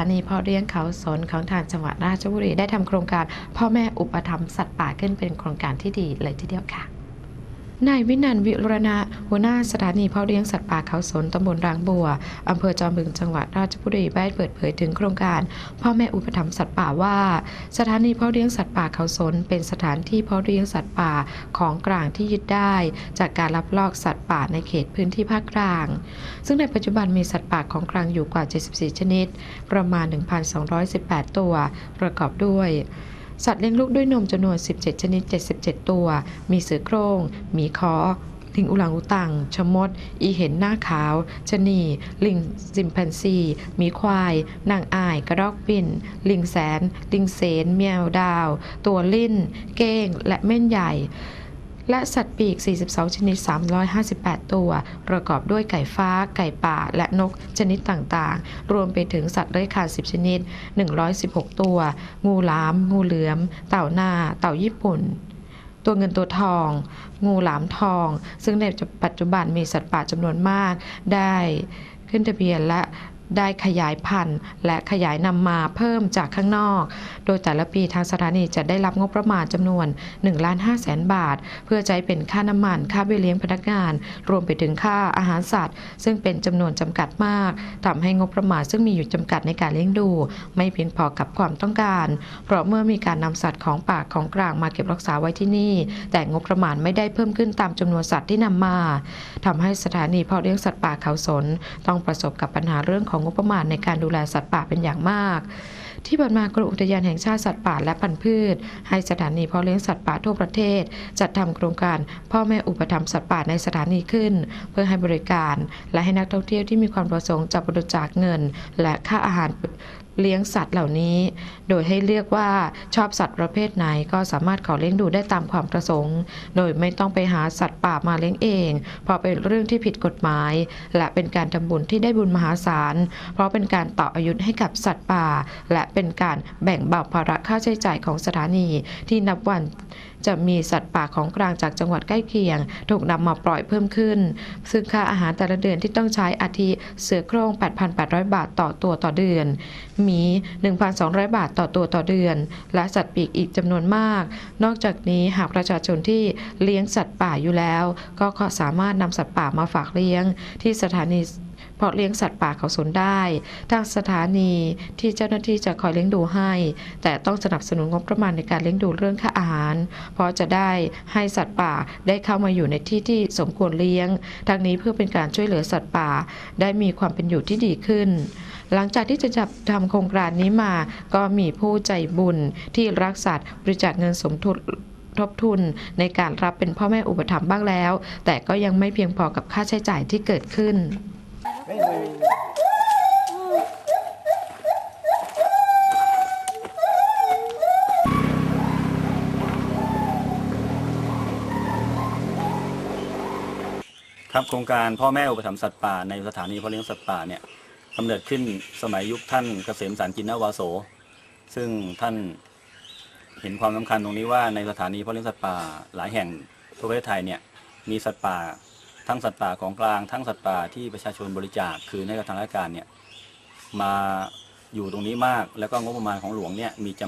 านีเพาะเลี้ยงเขาสนของทางจังหวัดราชบุรีได้ทำโครงการพ่อแม่อุปถัมภ์สัตว์ป่าขึ้นเป็นโครงการที่ดีเลยทีเดียวค่ะ นายวินันท์วิรณะหัวหน้าสถานีเพาะเลี้ยงสัตว์ป่าเขาสนตำบลรางบัวอำเภอจอมบึงจังหวัดราชบุรีได้เปิดเผยถึงโครงการ พ่อแม่อุปถัมภ์สัตว์ป่าว่า สถานีเพาะเลี้ยงสัตว์ป่าเขาสน เป็นสถานที่เพาะเลี้ยงสัตว์ป่าของกลางที่ยึดได้ จากการลับลอกสัตว์ป่าในเขตพื้นที่ภาคกลาง ซึ่งในปัจจุบันมีสัตว์ป่าของกลางอยู่กว่า 74 ชนิด ประมาณ 1,218 ตัว ประกอบด้วย สัตว์เลี้ยงลูกด้วยนมจำนวน 17 ชนิด 77 ตัว มีเสือโคร่งมีคอลิงอุลังอุตังชะมด อีเห็นหน้าขาวชะนี ลิงซิมแปนซี มีควาย นางอาย กระรอกปิ่นลิงแสน ลิงเสน เมียวดาว ตัวลิ้น เก้ง และเม่นใหญ่ และสัตว์ปีก 42 ชนิด 358 ตัว ประกอบด้วยไก่ฟ้า ไก่ป่า และนกชนิดต่างๆ รวมไปถึงสัตว์เลื้อยคลาน10 ชนิด 116 ตัว งูหลาม งูเหลือม เต่าหน้า เต่าญี่ปุ่นตัวเงินตัวทอง งูหลามทอง ซึ่งในปัจจุบันมีสัตว์ป่าจำนวนมากได้ขึ้นทะเบียนและ ได้ขยายพันธุ์ และขยายนำมาเพิ่มจากข้างนอก โดยแต่ละปีทางสถานีจะได้รับงบประมาณจำนวน1ล้าน5แสนบาท เพื่อใช้เป็นค่าน้ำมัน ค่าเบี้ยเลี้ยงพนักงาน รวมไปถึงค่าอาหารสัตว์ ซึ่งเป็นจำนวนจำกัดมากทำให้งบประมาณซึ่งมีอยู่จำกัดในการเลี้ยงดู ไม่เพียงพอกับความต้องการ เพราะเมื่อมีการนำสัตว์ของป่าของกลางมาเก็บรักษาไว้ที่นี่ แต่งบประมาณไม่ได้เพิ่มขึ้นตามจำนวนสัตว์ที่นำมาทำให้สถานีเพาะเลี้ยงสัตว์ป่าเขาสน ต้องประสบกับปัญหาเรื่องของงบประมาณในการดูแลสัตว์ป่าเป็นอย่างมาก ที่ผ่านมากรมอุทยานแห่งชาติสัตว์ป่าและพันธุ์พืช ให้สถานีเพาะเลี้ยงสัตว์ป่าทั่วประเทศ จัดทำโครงการพ่อแม่อุปถัมภ์สัตว์ป่าในสถานีขึ้น เพื่อให้บริการ และให้นักท่องเที่ยวที่มีความประสงค์จะบริจาคเงิน และค่าอาหาร เลี้ยงสัตว์เหล่านี้ โดยให้เลือกว่าชอบสัตว์ประเภทไหนก็สามารถขอเลี้ยงดูได้ตามความประสงค์ โดยไม่ต้องไปหาสัตว์ป่ามาเลี้ยงเอง เพราะเป็นเรื่องที่ผิดกฎหมาย และเป็นการทำบุญที่ได้บุญมหาศาล เพราะเป็นการต่ออายุให้กับสัตว์ป่า และเป็นการแบ่งเบาภาระค่าใช้จ่ายของสถานีที่นับวันจะมีสัตว์ป่าของกลางจากจังหวัดใกล้เคียง ถูกนำมาปล่อยเพิ่มขึ้น ซึ่งค่าอาหารแต่ละเดือนที่ต้องใช้อาทิเสือโคร่ง 8,800 บาทต่อตัวต่อเดือน หมี 1,200 บาทต่อตัวต่อเดือน และสัตว์ปีกอีกจำนวนมาก นอกจากนี้หากประชาชนที่เลี้ยงสัตว์ป่าอยู่แล้ว ก็สามารถนำสัตว์ป่ามาฝากเลี้ยงที่สถานี เพาะเลี้ยงสัตว์ป่าเขาสนได้ ทางสถานีที่เจ้าหน้าที่จะคอยเลี้ยงดูให้ แต่ต้องสนับสนุนงบประมาณในการเลี้ยงดูเรื่องค่าอาหาร เพราะจะได้ให้สัตว์ป่าได้เข้ามาอยู่ในที่ที่สมควรเลี้ยง ทั้งนี้เพื่อเป็นการช่วยเหลือสัตว์ป่า ได้มีความเป็นอยู่ที่ดีขึ้นหลังจากที่จะจับทำโครงการนี้มา ก็มีผู้ใจบุญที่รักสัตว์บริจาคเงินสมทบทบทุนในการรับเป็นพ่อแม่อุปถัมภ์บ้างแล้ว แต่ก็ยังไม่เพียงพอกับค่าใช้จ่ายที่เกิดขึ้น ครับโครงการพ่อแม่อุปถัมภ์สัตว์ป่าในสถานีพาะเลี้ยงสัตว์ป่าเนี่ยกำเนิดขึ้นสมัยยุคท่านเกษมสารจินนาวาโส ซึ่งท่านเห็นความสำคัญตรงนี้ว่าในสถานีพาะเลี้ยงสัตว์ป่าหลายแห่งทั่วประเทศไทยเนี่ยมีสัตว์ป่า ทั้งสัตว์ป่าของกลางทั้งสัตว์ป่าที่ประชาชนบริจาคคือในกระทางราชการเนี่ยมาอยู่ตรงนี้มากแล้วก็งบประมาณของหลวงเนี่ยมีจ